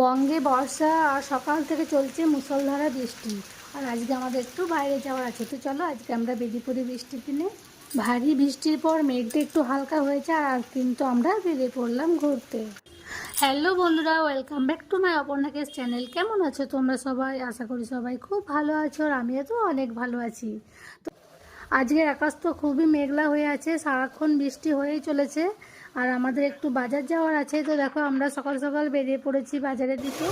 বঙ্গে বর্ষা আর সকাল থেকে চলছে মুষলধারা বৃষ্টি। আর আজকে আমাদের একটু বাইরে যাওয়ার আছে। তো চলো আজকে আমরা বেরিয়ে পড়ি বৃষ্টির দিনে ভারী বৃষ্টির পর মেঘটা একটু হালকা হয়েছে আর কিন্তু আমরা বেরিয়ে পড়লাম ঘুরতে। হ্যালো বন্ধুরা ওয়েলকাম ব্যাক টু মাই অপর্ণাকেশ চ্যানেল কেমন আছো তোমরা সবাই? আশা করি সবাই খুব ভালো আছো আর আমিও তো অনেক ভালো আছি। তো আজকের আকাশ তো খুবই মেঘলা হয়ে আছে, সারাক্ষণ বৃষ্টি হয়েই চলেছে। আর আমাদের একটু বাজার যাওয়ার আছে, তো দেখো আমরা সকাল সকাল বেরিয়ে পড়েছি বাজারের দিকে।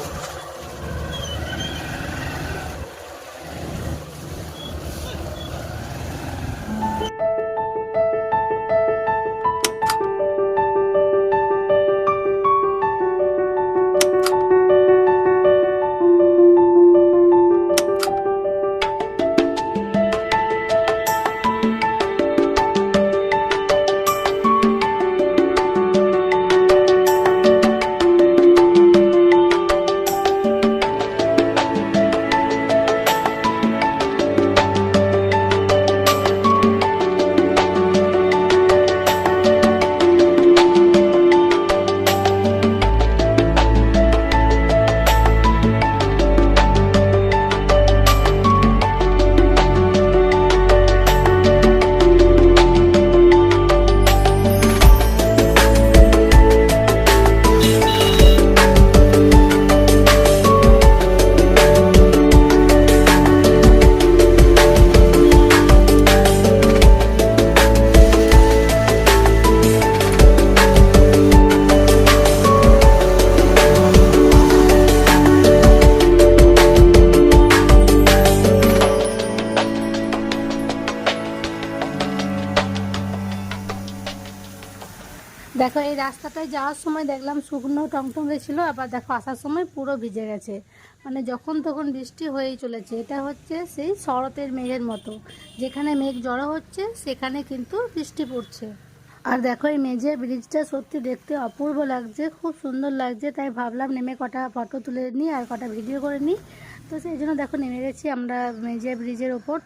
দেখো, এই রাস্তাটায় যাওয়ার সময় দেখলাম শুকনো টংটংরে ছিল, আবার দেখো আসার সময় পুরো ভিজে গেছে। মানে যখন তখন বৃষ্টি হয়েই চলেছে। এটা হচ্ছে সেই শরতের মেঘের মতো। যেখানে মেঘ জড়ো হচ্ছে, সেখানে কিন্তু বৃষ্টি পড়ছে। আর দেখো, এই মেঝে ব্রিজটা সত্যি দেখতে অপূর্ব লাগছে, খুব সুন্দর লাগছে। তাই ভাবলাম নেমে কটা ফটো তুলে নিই আর কটা ভিডিও করে নিই। তো সেই জন্য দেখো, নেমে গেছি আমরা মেঝে ব্রিজের ওপর।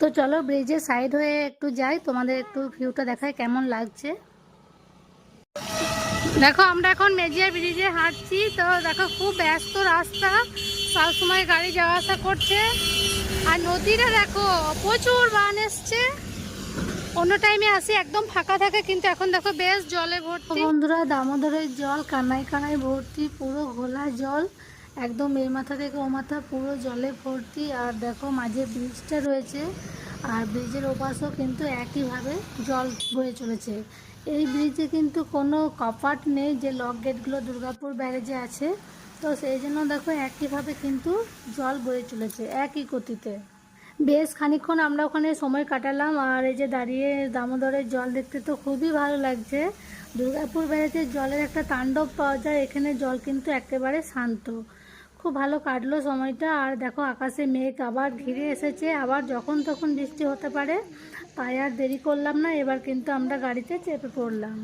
তো চলো, ব্রিজের সাইড হয়ে একটু যাই। তোমাদের একটু ভিউটা দেখায় কেমন লাগছে। দেখো, আমরা এখন মেজিয়া ব্রিজে হাঁটছি। তো দেখো, খুব ব্যস্ত রাস্তা। সবসময় গাড়ি যাওয়া আসা করছে। আর নদীটা দেখো, প্রচুর বান এসছে। অন্য টাইমে আসি, একদম ফাঁকা থাকে, কিন্তু এখন দেখো, বেশ জলে ভর্তি। বন্ধুরা, দামোদরের জল কানায় কানায় ভর্তি, পুরো ঘোলা জল। একদম এই মাথা থেকে ও মাথা, পুরো জলে ভর্তি। আর দেখো, মাঝে ব্রিজটা রয়েছে। আর ব্রিজের ওপাশেও কিন্তু একইভাবে জল বয়ে চলেছে। এই ব্রিজে কিন্তু কোনো কপাট নেই যে লক গেটগুলো দুর্গাপুর ব্যারেজে আছে। তো সেই জন্য দেখো একইভাবে কিন্তু জল বয়ে চলেছে একই গতিতে। বেশ খানিকক্ষণ আমরা ওখানে সময় কাটালাম আর এই যে দাঁড়িয়ে দামোদরের জল দেখতে তো খুবই ভালো লাগছে। দুর্গাপুর ব্যারেজের জলের একটা তাণ্ডব পাওয়া যায়, এখানে জল কিন্তু একেবারে শান্ত। খুব ভালো কাটলো সময়টা। আর দেখো আকাশে মেঘ আবার ঘিরে এসেছে। আবার যখন তখন বৃষ্টি হতে পারে, তাই আর দেরি করলাম না। এবার কিন্তু আমরা গাড়িতে চেপে পড়লাম।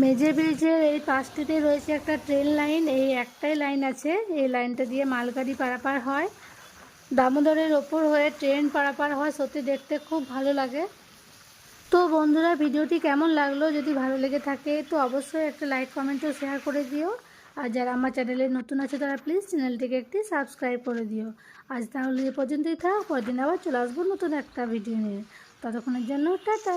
মেজে ব্রিজের এই পাশটিতে রয়েছে একটা ট্রেন লাইন। এই একটাই লাইন আছে। এই লাইনটা দিয়ে মালগাড়ি পারাপার হয়। দামোদরের ওপর হয়ে ট্রেন পারাপার হয়। সত্যি দেখতে খুব ভালো লাগে। তো বন্ধুরা, ভিডিওটি কেমন লাগল? যদি ভালো লেগে থাকে, তো অবশ্যই একটা লাইক কমেন্টও শেয়ার করে দিও। আর যারা আমার চ্যানেলে নতুন আছে তারা প্লিজ চ্যানেলটিকে একটি সাবস্ক্রাইব করে দিও। আজ তাহলে এ পর্যন্তই থাক পরদিন আবার চলে আসব নতুন একটা ভিডিও নিয়ে। ততক্ষণের জন্য টাটা।